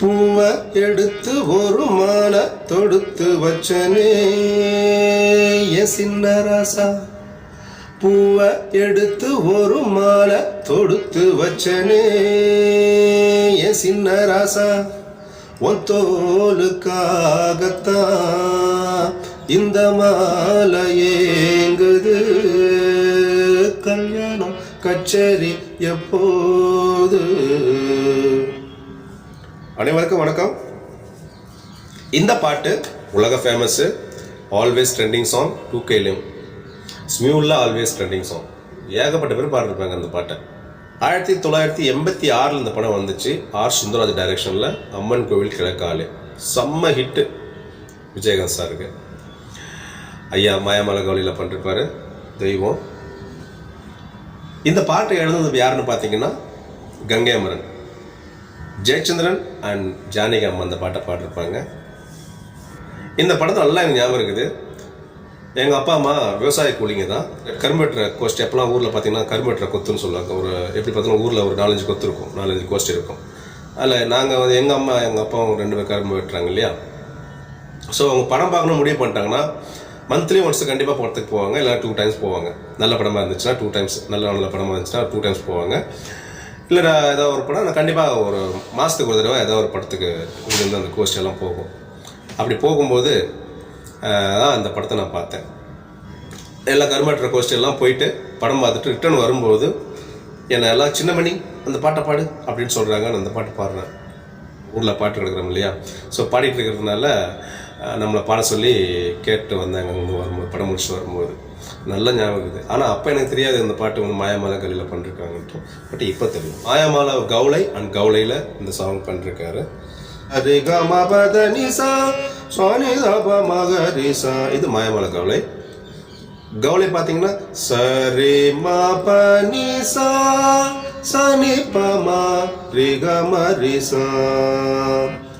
பூவை எடுத்து ஒரு மாலை தொடுத்து வச்சனே. என் சின்ன ராசா பூவை எடுத்து ஒரு மாலை தொடுத்து வச்சனே. என் சின்ன ராசா உன் தோலுக்காகத்தான் இந்த மாலை ஏங்குது. கல்யாணம் கச்சேரி எப்போது? அனைவருக்கும் வணக்கம். இந்த பாட்டு உலக ஃபேமஸ்ஸு ஆல்வேஸ் ட்ரெண்டிங் சாங் டூ கேலிம் ஸ்மியூலில் ஆல்வேஸ் ட்ரெண்டிங் சாங் ஏகப்பட்ட பேர் பாடிருப்பாங்க அந்த பாட்டை. ஆயிரத்தி தொள்ளாயிரத்தி எண்பத்தி ஆறில் இந்த படம் வந்துச்சு. ஆர். சுந்தரராஜ் டைரக்ஷனில் அம்மன் கோவில் கிழக்காலே. செம்ம ஹிட்டு விஜயகாந்த் சாருக்கு. ஐயா மாயாமலை பண்ணிருப்பார் பண்ணிருப்பாரு. தெய்வம். இந்த பாட்டை எழுதுனது யாருன்னு பார்த்தீங்கன்னா கங்கை அமரன். ஜெயச்சந்திரன் அண்ட் ஜானகி அம்மா அந்த பாட்டை பாடிருப்பாங்க. இந்த படத்தை நல்லா எனக்கு ஞாபகம் இருக்குது. எங்கள் அப்பா அம்மா விவசாய கூலிங்க தான். கரும்பெட்டுற கோஸ்ட் எப்போலாம் ஊரில் பார்த்தீங்கன்னா கரும்பெட்டுற கொத்துன்னு சொல்லுவாங்க. ஒரு எப்படி பார்த்தீங்கன்னா ஊரில் ஒரு நாலஞ்சு கொத்து இருக்கும். நாலஞ்சு கோஸ்ட் இருக்கும். அதில் நாங்கள் வந்து எங்கள் அம்மா எங்கள் அப்பாவும் ரெண்டு பேர் கரும்பு வெட்டுறாங்க இல்லையா? ஸோ அவங்க படம் பார்க்கணும் முடிவு பண்ணிட்டாங்கன்னா மந்த்லி ஒன்ஸ் கண்டிப்பாக படத்துக்கு போவாங்க. இல்லை டூ டைம்ஸ் போவாங்க. நல்ல படமாக இருந்துச்சுன்னா டூ டைம்ஸ் நல்ல நல்ல படமாக இருந்துச்சுன்னா டூ டைம்ஸ் போவாங்க. இல்லை நான் ஏதாவது ஒரு படம் நான் கண்டிப்பாக ஒரு மாதத்துக்கு ஒரு தடவை ஏதாவது ஒரு படத்துக்கு இங்கேருந்து அந்த கோஸ்ட் எல்லாம் போகும். அப்படி போகும்போது தான் அந்த படத்தை நான் பார்த்தேன். எல்லா கருமாட்டுற கோஸ்ட் எல்லாம் போயிட்டு படம் பார்த்துட்டு ரிட்டர்ன் வரும்போது என்னை எல்லாம் சின்னமணி அந்த பாட்டை பாடு அப்படின்னு சொல்கிறாங்க நான் அந்த பாட்டு பாடுறேன். ஊரில் பாட்டு கிடக்கிறோம் இல்லையா? ஸோ பாடிட்டு இருக்கிறதுனால நம்மளை பாட சொல்லி கேட்டு வந்தாங்க. வரும்போது படம் முடிச்சுட்டு வரும்போது. நல்ல ஞாபகம் இருக்குது. ஆனால் அப்போ எனக்கு தெரியாது இந்த பாட்டு வந்து மாயாமாலா கலையில் பண்ணிருக்காங்கன்ட்டு பட் இப்போ தெரியும். மாயாமாலா கவுளை அண்ட் கவுளையில் இந்த சாங் பண்ணிருக்காரு. அது கமபதனிசா மகரிசா இது மாயாமாலா கவுளை. கவுளை பார்த்தீங்கன்னா சரி மா பனிசா சனி ப மா ரி ம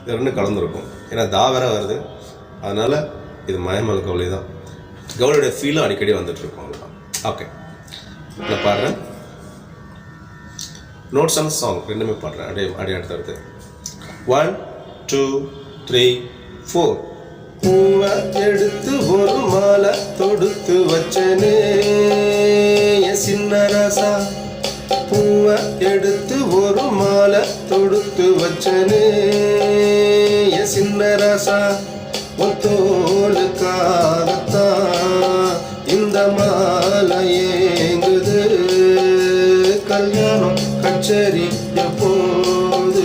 இது ரெண்டும் கலந்துருக்கும். ஏன்னா தா வேற வருது. அதனால இது மயமல் கவுளை தான் கவுனுடைய ஃபீலும் அடிக்கடி வந்துட்டு இருக்கும் அவ்வளோதான் ஓகே நான் பாடுறேன் நோட்ஸ் அண்ட் சாங் ரெண்டுமே பாடுறேன். அப்படியே அப்படியே அடுத்தடுத்து ஒன் டூ த்ரீ ஃபோர் பூவை எடுத்து ஒரு மாலை தொடுத்து வச்சனே. சின்ன ராசா. பூவை எடுத்து ஒரு மாலை தொடுத்து வச்சனே. கல்யாணம் போது எப்போது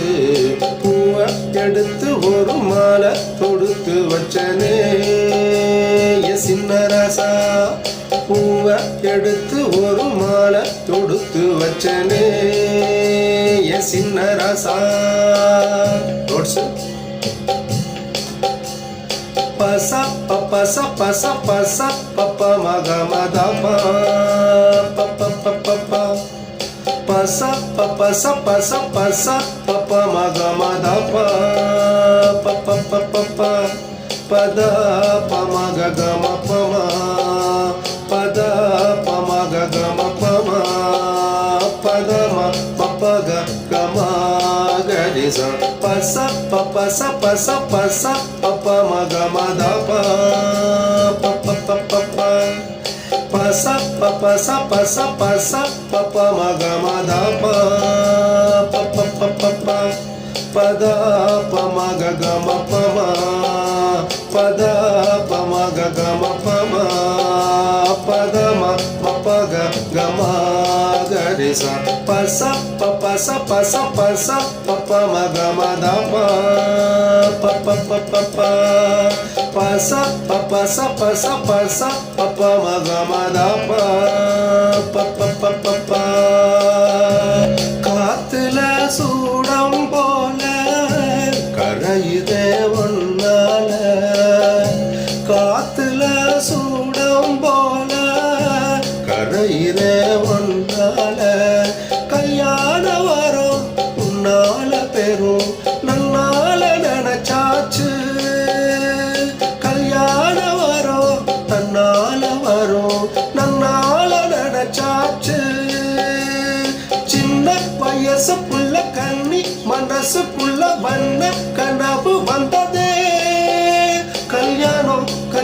பூவை எடுத்து ஒரு மாலை தொடுத்து வச்சனே. சின்னரசா சின்ன பூவை எடுத்து ஒரு மாலை தொடுத்து வச்சனே. சின்னரசா சின்ன ராசா பச பச பச பச பப்ப மக மத பப்ப பப்ப. பச பச பச பச பப்ப மக மத பப்ப பப்ப பத பமக கம பம பத பமக கம பம பதம பப்பக கம கரிச பச பச பச பச பப்ப மக மத பப்ப பப்ப sa pa pa sa pa sa pa sa pa pa ma ga ma da pa. Pa pa pa pa pa. Pa da pa ma ga ga ma pa ma. Pa da pa ma ga ga ma pa ma கரிச பச பச பச பச பப்ப மக மத பப்ப பப்ப பச பச பச பச பப்ப மக மத பப்ப பப்ப காத்துல சூடம் போல கரையுதே ஒன்னால காத்துல சூடம் போல கரையிலே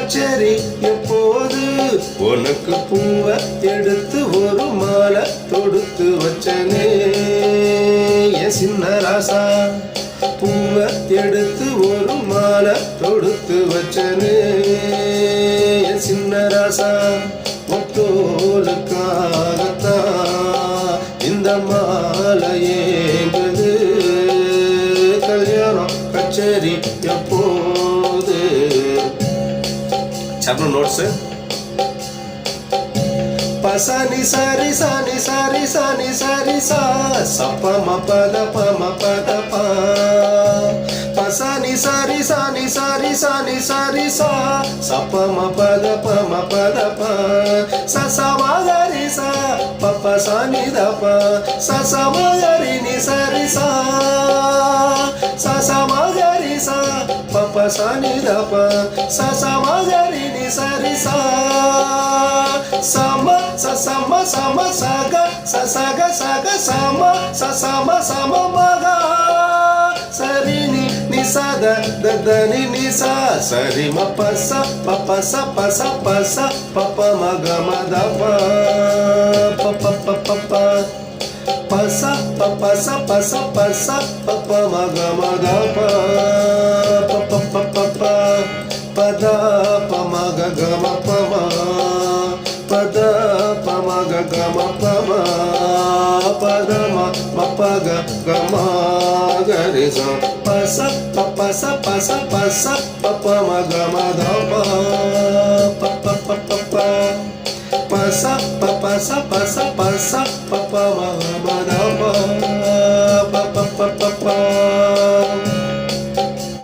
கல்யாணம் கச்சேரி எப்போது உனக்கு பூவை எடுத்து ஒரு மாலை தொடுத்து வச்சனே. சின்ன ராசா பூவை எடுத்து ஒரு மாலை தொடுத்து வச்சனே. சின்ன ராசா ஒத்தோலுக்காகத்தான் இந்த மாலை ஏங்குது. கல்யாணம் கச்சேரி எப்போ சரணம் நோட்ஸ் பசனி சரி சனி சரி சனி சரி சா சப்ப ம பத ப ம பத ப பசனி சரி சனி சரி சனி சரி சா சப்ப ம பத ப ம பத ப ச ச ம கரி சா ப ப ச நி த ப ச ச ம கரி సరి సా సమ సమ సమ సగ సగ సగ సమ సమ సమ మగ సరి ని ని సద దని ని సా సరి మ ప స ప ప స ప స ప స ప ప మ గ మ ద ప ప ప ప ప ప ప స ప ప స ప స ప స ప ప మ గ మ ద ప ప ప ప ప ప ప ద sap pa pa sa pa sa pa sa pa pa ma ga ma da pa. Pa pa pa pa pa. Pa sa pa pa sa pa sa pa sa pa pa ma ga ma da pa. Pa pa pa pa pa.